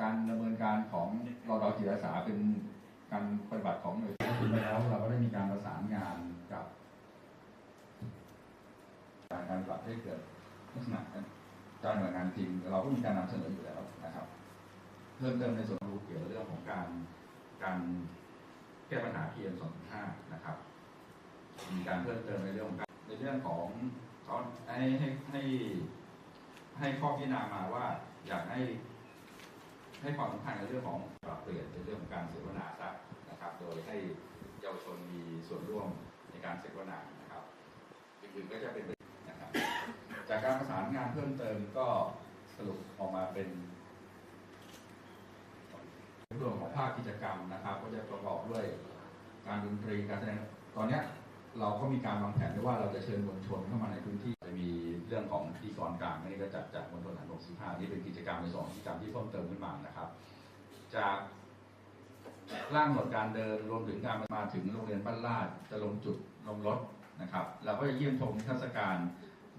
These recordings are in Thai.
การดำเนินการของรอดอจิตอาสาเป็นการปฏิบัติของหน่วยถึงไปแล้วเราก็ได้มีการประสานงานกับการการปฏิบัติให้เกิดลักษณะการหน่วยงานจริง เราก็มีการนำเสนออยู่แล้วนะครับ เพิ่มเติมในส่วนรู้เกี่ยวกับเรื่องของการการแก้ปัญหา PM 2.5นะครับ มีการเพิ่มเติมในเรื่องของในเรื่องของเขาให้ให้ให้ให้ข้อพิจารณามาว่าอยากให้ ให้ความสำคัญในเรื่องของปรับเปลี่ยนในเรื่องของการเสวนาซะนะครับ โดยให้เยาวชนมีส่วนร่วมในการเสวนานะครับอื่นๆก็จะเป็นนะครับ จากการประสานงานเพิ่มเติมก็สรุปออกมาเป็นเรื่องของภาคกิจกรรมนะครับ ก็จะประกอบด้วยการดนตรีการแสดงตอนนี้ เราก็มีการวางแผนไว้ว่าเราจะเชิญมวลชนเข้ามาในพื้นที่จะมีเรื่องของพิธีกรกลางนี่ก็จัดจากมณฑลฐานบก15นี่เป็นกิจกรรมในสองกิจกรรมที่เพิ่มเติมขึ้นมานะครับ จากร่างกำหนดการเดินรวมถึงการมาถึงโรงเรียนบ้านลาดจะลงจุดลงรถนะครับเราก็จะเยี่ยมชมนิทรรศการ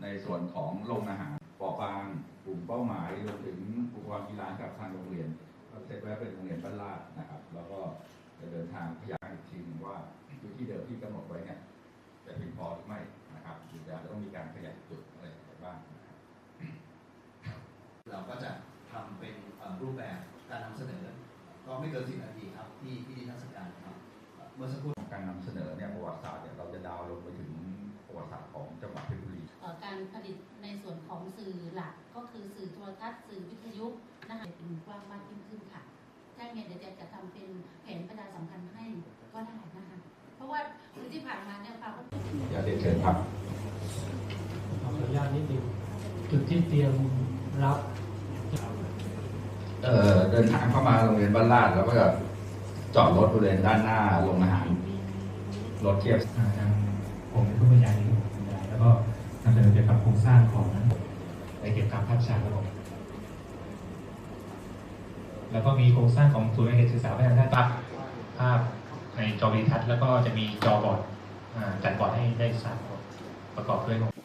ในส่วนของโรงอาหารปอบางกลุ่มเป้าหมายรวมถึงอุปกรณ์กีฬากับทางโรงเรียนเสร็จแล้วเป็นโรงเรียนบ้านลาดนะครับ แล้วก็จะเดินทางพยายาม รูปแบบการนำเสนอ ก็ไม่เกินสิบนาทีครับ ที่ที่นิทรรศการครับเอ่อเมื่อสักครู่ของการนำเสนอเนี่ยประวัติศาสตร์เนี่ยเราจะดาวน์ลงไปถึงประวัติศาสตร์ของจังหวัดเพชรบุรีเอ่อการผลิตในส่วนของสื่อหลักก็คือสื่อโทรทัศน์สื่อวิทยุนะคะเป็นกว้างมากยิ่งขึ้นค่ะถ้าเนี่ยเดี๋ยวจะจะทำเป็นแผนประชาสัมพันธ์ให้ก็ได้นะคะเพราะว่าคือที่ผ่านมาเนี่ยค่ะก็อย่าเรียนเชิญครับขออนุญาตนิดนึงจุดที่เตรียมรับ เอ่อเดินทางเข้ามาโรงเรียนบ้านลาดแล้วก็จอดรถบริเวณด้านหน้าโรงอาหาร รถเทียบอ่าทางผมเป็นผู้บรรยายนี้ผมบรรยายแล้วก็นำเสนอเกี่ยวกับโครงสร้างของในเกี่ยวกับภาพฉายระบบแล้วก็มีโครงสร้างของศูนย์การเรียนศึกษาพัฒนาด้านภาพภาพในจอวิทัศน์แล้วก็จะมีจอบอร์ดอ่าจัดบอร์ดให้ได้ทราบประกอบด้วยเ